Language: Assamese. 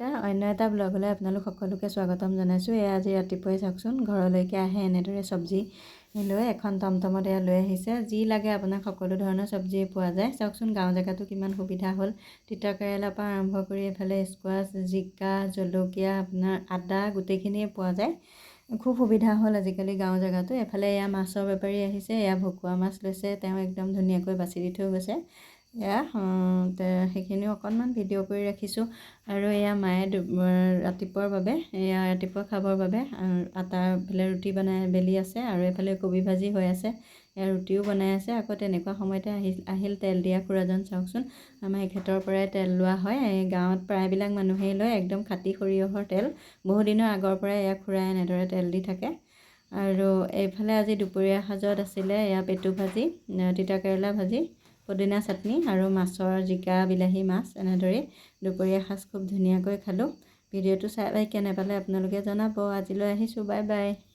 অন্য এটা ব্লগলৈ আপোনালোক সকলোকে স্বাগতম জনাইছোঁ। এয়া আজি ৰাতিপুৱাই চাওকচোন ঘৰলৈকে আহে এনেদৰে চব্জি লৈ এখন টমটমত এয়া লৈ আহিছে। যি লাগে আপোনাক সকলো ধৰণৰ চব্জিয়ে পোৱা যায়। চাওকচোন গাঁও জেগাতো কিমান সুবিধা হ'ল। তিতা কেৰেলাৰ পৰা আৰম্ভ কৰি এইফালে স্কোৱাচ জিকা জলকীয়া আপোনাৰ আদা গোটেইখিনিয়ে পোৱা যায়। খুব সুবিধা হ'ল আজিকালি গাঁও জেগাতো। এফালে এয়া মাছৰ বেপাৰী আহিছে এয়া ভকুৱা মাছ লৈছে। তেওঁ একদম ধুনীয়াকৈ বাছি দি থৈ গৈছে। এয়া সেইখিনিও অকণমান ভিডিঅ' কৰি ৰাখিছোঁ। আৰু এয়া মায়ে ৰাতিপুৱাৰ বাবে এয়া ৰাতিপুৱা খাবৰ বাবে আটাৰ ফালে ৰুটি বনাই বেলি আছে আৰু এইফালে কবি ভাজি হৈ আছে। এয়া ৰুটিও বনাই আছে। আকৌ তেনেকুৱা সময়তে আহিল আহিল তেল দিয়া খুৰাজন চাওকচোন। আমাৰ এখেতৰ পৰাই তেল লোৱা হয়। এই গাঁৱত প্ৰায়বিলাক মানুহেই লয় একদম খাটি সৰিয়হৰ তেল। বহুদিনৰ আগৰ পৰাই এয়া খুৰাই এনেদৰে তেল দি থাকে। আৰু এইফালে আজি দুপৰীয়া সাজত আছিলে এয়া পেটু ভাজি তিতা কেৰেলা ভাজি। পদিনা চাটনি আৰু মাছৰ জিকা বিলাহী মাছ এনেদৰেই দুপৰীয়া সাজ খুব ধুনীয়াকৈ খালোঁ। ভিডিঅ'টো চাই কেনে পালে আপোনালোকে জনাব। আজিলৈ আহিছোঁ বাই বাই